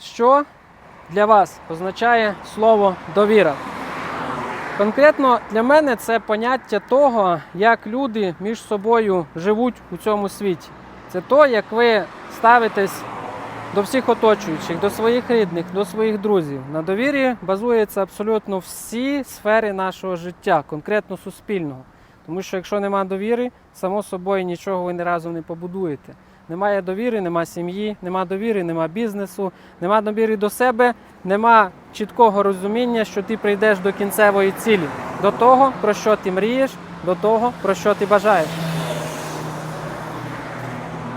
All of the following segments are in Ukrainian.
Що для вас означає слово довіра? Конкретно для мене це поняття того, як люди між собою живуть у цьому світі. Це то, як ви ставитесь до всіх оточуючих, до своїх рідних, до своїх друзів. На довірі базується абсолютно всі сфери нашого життя, конкретно суспільного. Тому що якщо нема довіри, само собою нічого ви ні разу не побудуєте. Немає довіри, нема сім'ї, нема довіри, нема бізнесу, нема довіри до себе, нема чіткого розуміння, що ти прийдеш до кінцевої цілі, до того, про що ти мрієш, до того, про що ти бажаєш.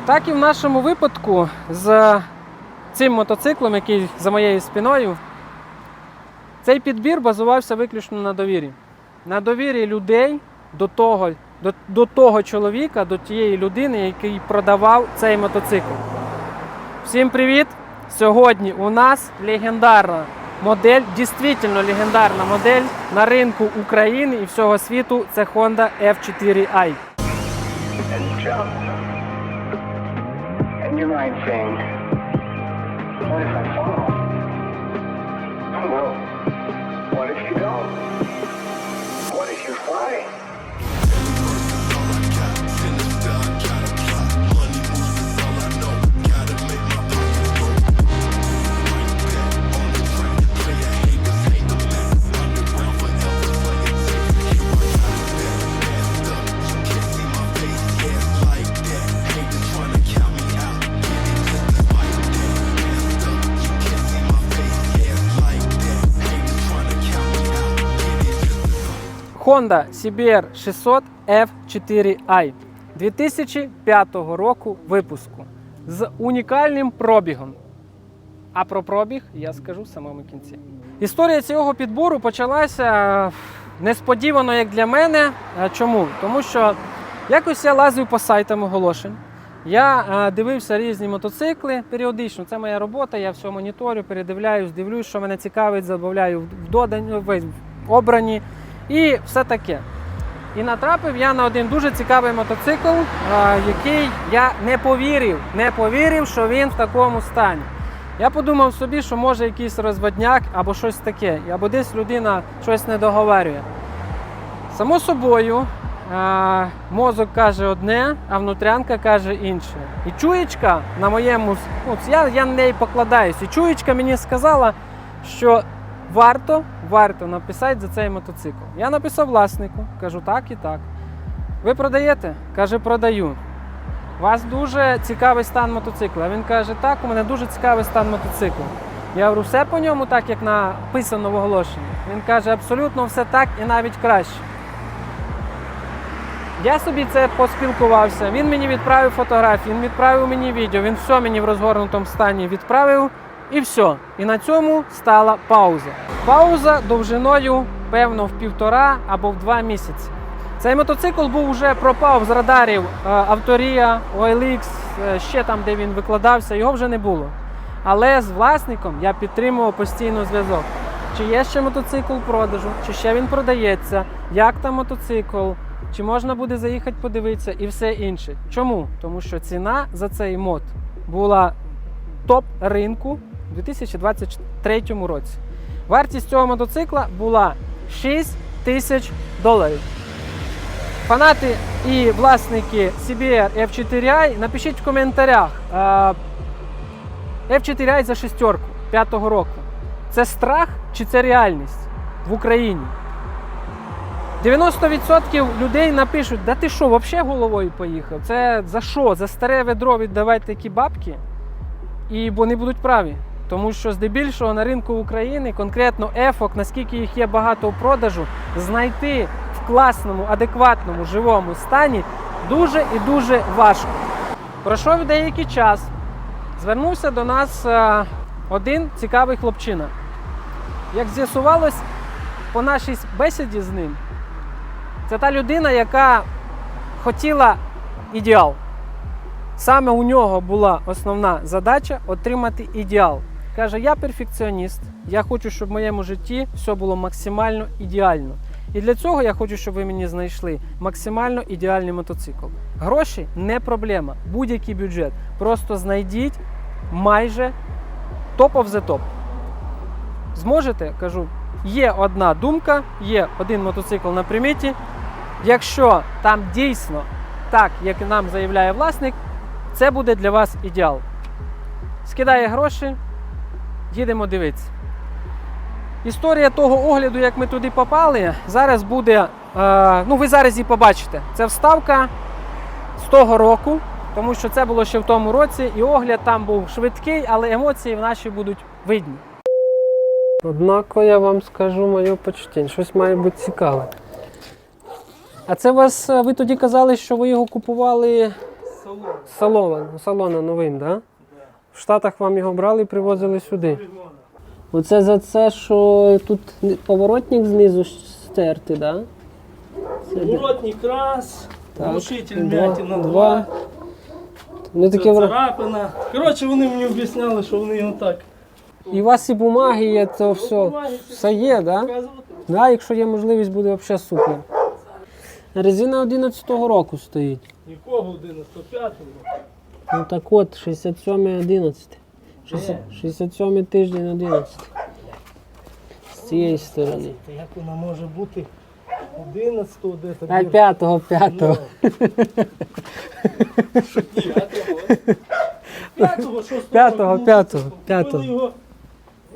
Так і в нашому випадку з цим мотоциклом, який за моєю спиною, цей підбір базувався виключно на довірі. На довірі людей до того, до, до того чоловіка, до тієї людини, який продавав цей мотоцикл. Всім привіт! Сьогодні у нас легендарна модель, дійсно легендарна модель на ринку України і всього світу. Це Honda F4i. and Honda CBR 600 F4i 2005 року випуску з унікальним пробігом. А про пробіг я скажу в самому кінці. Історія цього підбору почалася е, несподівано, як для мене. Е, Чому? Тому що якось я лазив по сайтам оголошень. Я е, дивився різні мотоцикли періодично. Це моя робота. Я все моніторю, передивляюсь, дивлюсь, що мене цікавить, забавляю в додані, в в обрані і все таке. І натрапив я на один дуже цікавий мотоцикл, який я не повірив, не повірив, що він в такому стані. Я подумав собі, що може якийсь розводняк або щось таке, або десь людина щось не договарює. Само собою, мозок каже одне, а внутрянка каже інше. І чуєчка на моєму, ну, я, я на неї покладаюсь, і чуєчка мені сказала, що варто, варто написати за цей мотоцикл. Я написав власнику, кажу так і так. Ви продаєте? Каже, продаю. У вас дуже цікавий стан мотоцикла. Він каже, так, у мене дуже цікавий стан мотоцикла. Я говорю, все по ньому так, як написано в оголошенні. Він каже, абсолютно все так і навіть краще. Я собі це поспілкувався. Він мені відправив фотографії, він відправив мені відео, він все мені в розгорнутому стані відправив і все. І на цьому стала пауза. Пауза довжиною, певно, в півтора або в два місяці. Цей мотоцикл був вже пропав з радарів е, Авторія, OLX, е, ще там, де він викладався, його вже не було. Але з власником я підтримував постійно зв'язок. Чи є ще мотоцикл в продажу, чи ще він продається, як там мотоцикл, чи можна буде заїхати подивитися і все інше. Чому? Тому що ціна за цей мод була топ ринку у 2023 році. Вартість цього мотоцикла була 6 тисяч доларів. Фанати і власники CBR F4i, напишіть в коментарях. е, F4i за шестерку 5-го року. Це страх чи це реальність в Україні? 90% людей напишуть, да ти що, взагалі головою поїхав? Це за що? За старе ведро віддавати такі бабки? І вони будуть праві. Тому що здебільшого на ринку України, конкретно ефок, наскільки їх є багато у продажу, знайти в класному, адекватному, живому стані дуже і дуже важко. Пройшов деякий час. Звернувся до нас е, один цікавий хлопчина. Як з'ясувалось по нашій бесіді з ним, це та людина, яка хотіла ідеал. Саме у нього була основна задача отримати ідеал. Каже, я перфекціоніст, я хочу, щоб в моєму житті все було максимально ідеально. І для цього я хочу, щоб ви мені знайшли максимально ідеальний мотоцикл. Гроші не проблема, будь-який бюджет. Просто знайдіть майже топ of the топ. Зможете? Кажу, є одна думка, є один мотоцикл на приміті. Якщо там дійсно так, як нам заявляє власник, це буде для вас ідеал. Скидає гроші, їдемо дивитися. Історія того огляду, як ми туди попали, зараз буде. Е, ну, ви зараз її побачите. Це вставка з того року, тому що це було ще в тому році, і огляд там був швидкий, але емоції в наші будуть видні. Однако я вам скажу моє почуття, щось має бути цікаве. А це вас, е, ви тоді казали, що ви його купували салона, салона новим, так? Да? В Штатах вам його брали і привозили сюди. Оце за це, що тут поворотник знизу стерти, да? Поворотник раз, Так, глушитель м'ятіна два. Ну, таке царапина. Коротше, вони мені об'ясняли, що вони його так. І у вас і бумаги є, це все. Все є, да? Да, якщо є можливість, буде взагалі супер. Резина 11-го року стоїть. Нікого 11, Ну так от, 67 11. 67 тиждень 11. З цієї сторони. Як вона може бути 11 де так? А 5-го, 5-го. П'ятого, шостого. П'ятого, ну, п'ятого, купили п'ятого. його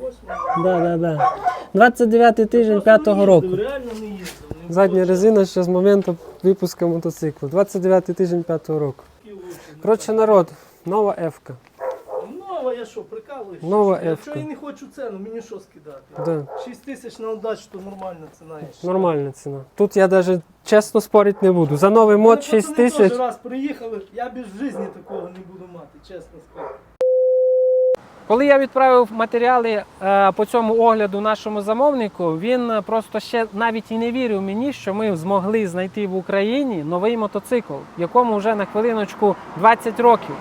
восьмого. Да, да, да. 29 тиждень Просто 5-го року. Задня резина ще з моменту випуску мотоциклу. 29 тиждень 5-го року. Коротше, народ, нова F-ка. Нова, я що, прикалуюсь? Нова Я F-ка. я не хочу ціну, мені що скидати? Да, 6 тисяч на удачу, то нормальна ціна. є. вважаю. нормальна ціна. Тут я навіть чесно спорити не буду. За новий мод Мене 6 пацани тисяч. теж раз приїхали, я більш в житті такого не буду мати, чесно скажу. Коли я відправив матеріали е, по цьому огляду нашому замовнику, він е, просто ще навіть і не вірив мені, що ми змогли знайти в Україні новий мотоцикл, якому вже на хвилиночку 20 років.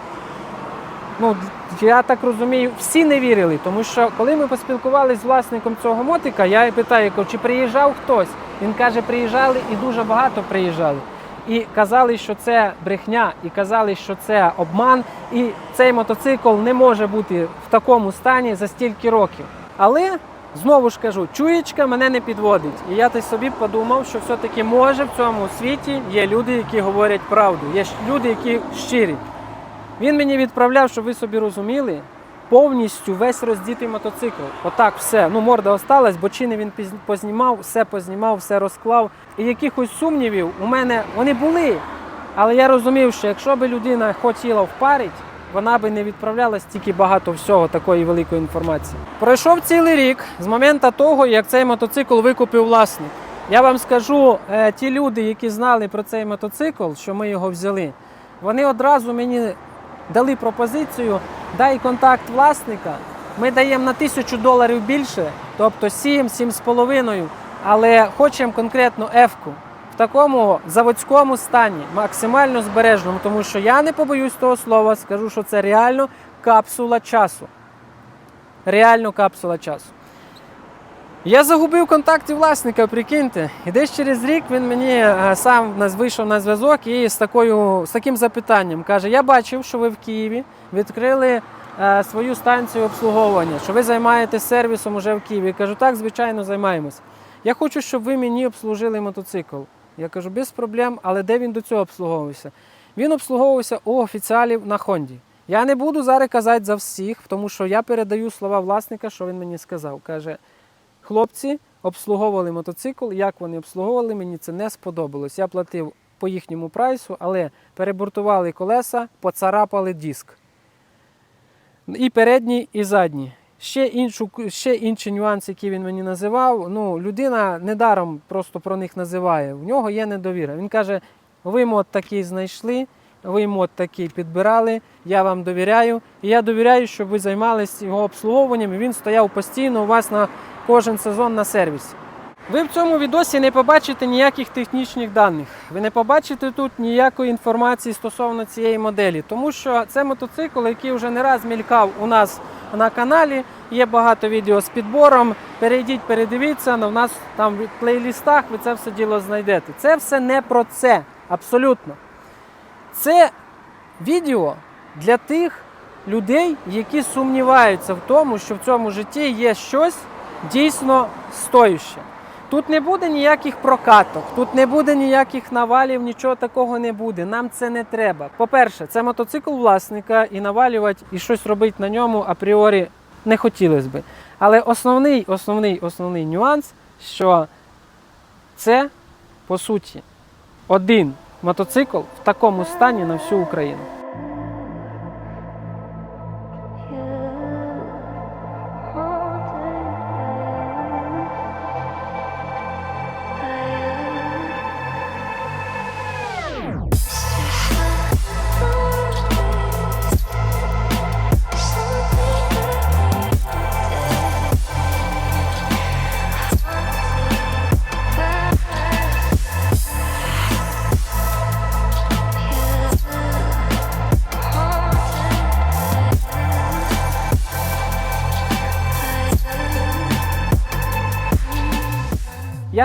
Ну, я так розумію, всі не вірили, тому що коли ми поспілкувалися з власником цього мотика, я питаю, чи приїжджав хтось. Він каже, приїжджали і дуже багато приїжджали. І казали, що це брехня, і казали, що це обман, і цей мотоцикл не може бути в такому стані за стільки років. Але знову ж кажу, чуєчка мене не підводить. І я той собі подумав, що все-таки може в цьому світі є люди, які говорять правду, є люди, які щирі. Він мені відправляв, щоб ви собі розуміли, повністю весь роздітий мотоцикл. Отак все. Ну, морда осталась, бочини він познімав, все познімав, все розклав. І якихось сумнівів у мене вони були. Але я розумів, що якщо б людина хотіла впарити, вона би не відправляла стільки багато всього, такої великої інформації. Пройшов цілий рік з моменту того, як цей мотоцикл викупив власник. Я вам скажу, е, ті люди, які знали про цей мотоцикл, що ми його взяли, вони одразу мені дали пропозицію, дай контакт власника. Ми даємо на тисячу доларів більше, тобто 7-7,5, але хочемо конкретно F-ку в такому заводському стані, максимально збережному, тому що я не побоюсь того слова, скажу, що це реально капсула часу. Реально капсула часу. Я загубив контакти власника, прикиньте. І десь через рік він мені е, сам вийшов на зв'язок і з, такою, з таким запитанням каже: Я бачив, що ви в Києві відкрили е, свою станцію обслуговування, що ви займаєтесь сервісом уже в Києві. Я кажу, так, звичайно, займаємось. Я хочу, щоб ви мені обслужили мотоцикл. Я кажу, без проблем, але де він до цього обслуговувався? Він обслуговувався у офіціалів на Хонді. Я не буду зараз казати за всіх, тому що я передаю слова власника, що він мені сказав. Каже, хлопці обслуговували мотоцикл. Як вони обслуговували, мені це не сподобалось. Я платив по їхньому прайсу, але перебортували колеса, поцарапали диск. І передній, і задній. Ще, іншу, ще інші нюанси, які він мені називав. Ну, людина недаром просто про них називає. В нього є недовіра. Він каже: ви мод такий знайшли, ви мод такий підбирали, я вам довіряю. І я довіряю, щоб ви займалися його обслуговуванням. І він стояв постійно у вас на кожен сезон на сервісі. Ви в цьому відосі не побачите ніяких технічних даних. Ви не побачите тут ніякої інформації стосовно цієї моделі, тому що це мотоцикл, який вже не раз мількав у нас на каналі. Є багато відео з підбором. Перейдіть, передивіться, на в нас там в плейлістах ви це все діло знайдете. Це все не про це. Абсолютно. Це відео для тих, людей, які сумніваються в тому, що в цьому житті є щось дійсно стоюще. Тут не буде ніяких прокаток, тут не буде ніяких навалів, нічого такого не буде. Нам це не треба. По-перше, це мотоцикл власника, і навалювати і щось робити на ньому апріорі не хотілося би. Але основний, основний, основний нюанс, що це по суті один мотоцикл в такому стані на всю Україну.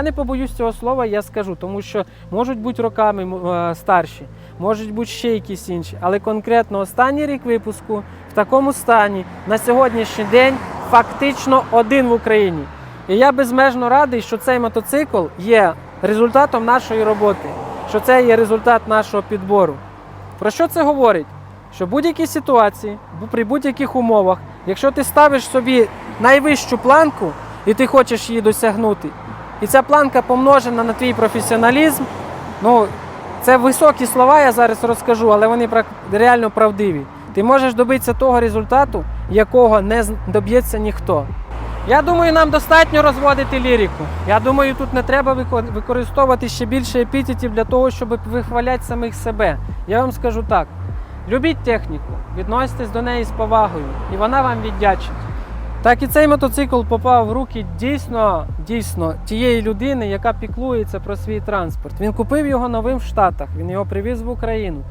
Я не побоюсь цього слова, я скажу, тому що можуть бути роками е, старші, можуть бути ще якісь інші. Але конкретно останній рік випуску в такому стані на сьогоднішній день фактично один в Україні. І я безмежно радий, що цей мотоцикл є результатом нашої роботи, що це є результат нашого підбору. Про що це говорить? Що в будь-якій ситуації, при будь-яких умовах, якщо ти ставиш собі найвищу планку і ти хочеш її досягнути, і ця планка помножена на твій професіоналізм, ну це високі слова, я зараз розкажу, але вони реально правдиві. Ти можеш добитися того результату, якого не доб'ється ніхто. Я думаю, нам достатньо розводити ліріку. Я думаю, тут не треба використовувати ще більше епітетів для того, щоб вихваляти самих себе. Я вам скажу так: любіть техніку, відноситесь до неї з повагою, і вона вам віддячить. Так і цей мотоцикл попав в руки дійсно, дійсно тієї людини, яка піклується про свій транспорт. Він купив його новим в Штатах, він його привіз в Україну.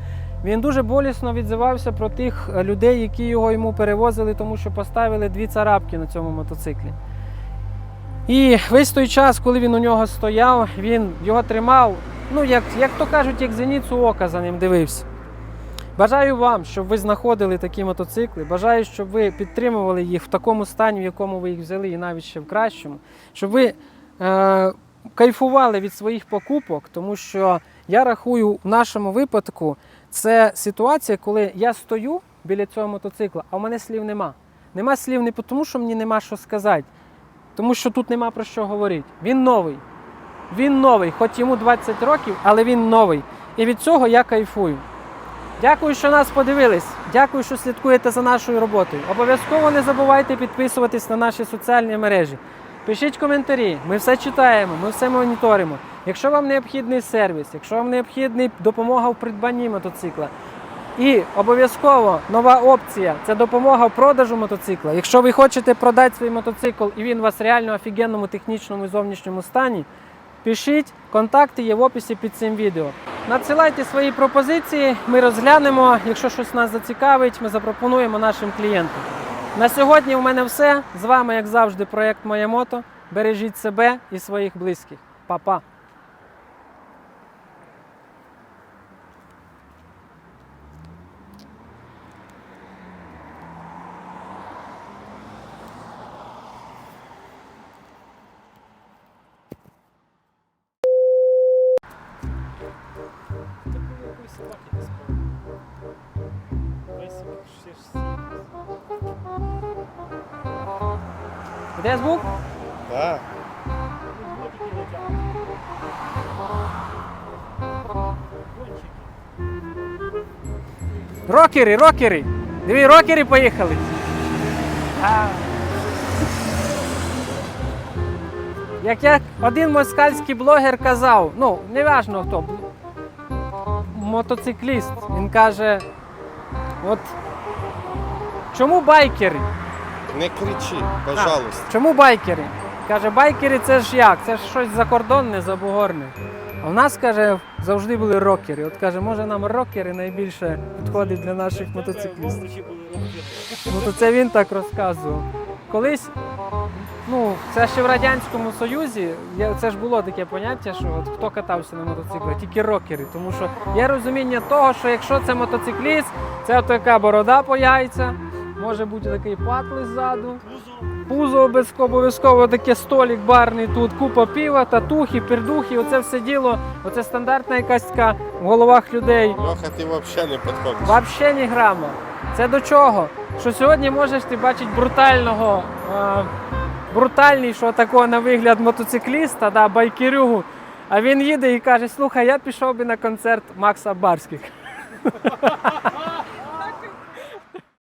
Він дуже болісно відзивався про тих е, людей, які його йому перевозили, тому що поставили дві царапки на цьому мотоциклі. І весь той час, коли він у нього стояв, він його тримав, ну як, як то кажуть, як зеніцю ока за ним дивився. Бажаю вам, щоб ви знаходили такі мотоцикли. Бажаю, щоб ви підтримували їх в такому стані, в якому ви їх взяли, і навіть ще в кращому. Щоб ви е, кайфували від своїх покупок, тому що я рахую, в нашому випадку це ситуація, коли я стою біля цього мотоцикла, а в мене слів нема. Нема слів не тому, що мені нема що сказати, тому що тут нема про що говорити. Він новий. Він новий, хоч йому 20 років, але він новий. І від цього я кайфую. Дякую, що нас подивились. Дякую, що слідкуєте за нашою роботою. Обов'язково не забувайте підписуватись на наші соціальні мережі. Пишіть коментарі, ми все читаємо, ми все моніторимо. Якщо вам необхідний сервіс, якщо вам необхідна допомога в придбанні мотоцикла, і обов'язково нова опція це допомога в продажу мотоцикла. Якщо ви хочете продати свій мотоцикл і він у вас реально офігенному технічному і зовнішньому стані, пишіть, контакти є в описі під цим відео. Надсилайте свої пропозиції, ми розглянемо. Якщо щось нас зацікавить, ми запропонуємо нашим клієнтам. На сьогодні у мене все. З вами, як завжди, проєкт Моє мото. Бережіть себе і своїх близьких. Па-па! Де звук? Так. Рокери, рокери! Диви, рокери поїхали. А. Як я один москальський блогер казав, ну, неважно хто, мотоцикліст, він каже, от чому байкери? Не кричи, пожалуйста. Чому байкери? Каже, байкери це ж як? Це ж щось закордонне, забугорне. А в нас, каже, завжди були рокери. От каже, може нам рокери найбільше підходять для наших мотоциклістів. Ну то це він так розказував. колись, ну, це ще в Радянському Союзі, є- це ж було таке поняття, що от хто катався на мотоциклах, тільки рокери. Тому що є розуміння того, що якщо це мотоцикліст, це от така борода по яйця, може бути такий патлий ззаду. Пузо обов'язково, обов'язково таке столик барний тут, купа пива, татухи, пердухи, оце все діло, оце стандартна якась така в головах людей. Льоха, ти взагалі не підходиш. Вообще ні грама. Це до чого? Що сьогодні можеш ти бачити брутального, е, брутальнішого такого на вигляд мотоцикліста, да, байкерюгу, а він їде і каже: слухай, я пішов би на концерт Макса Барських.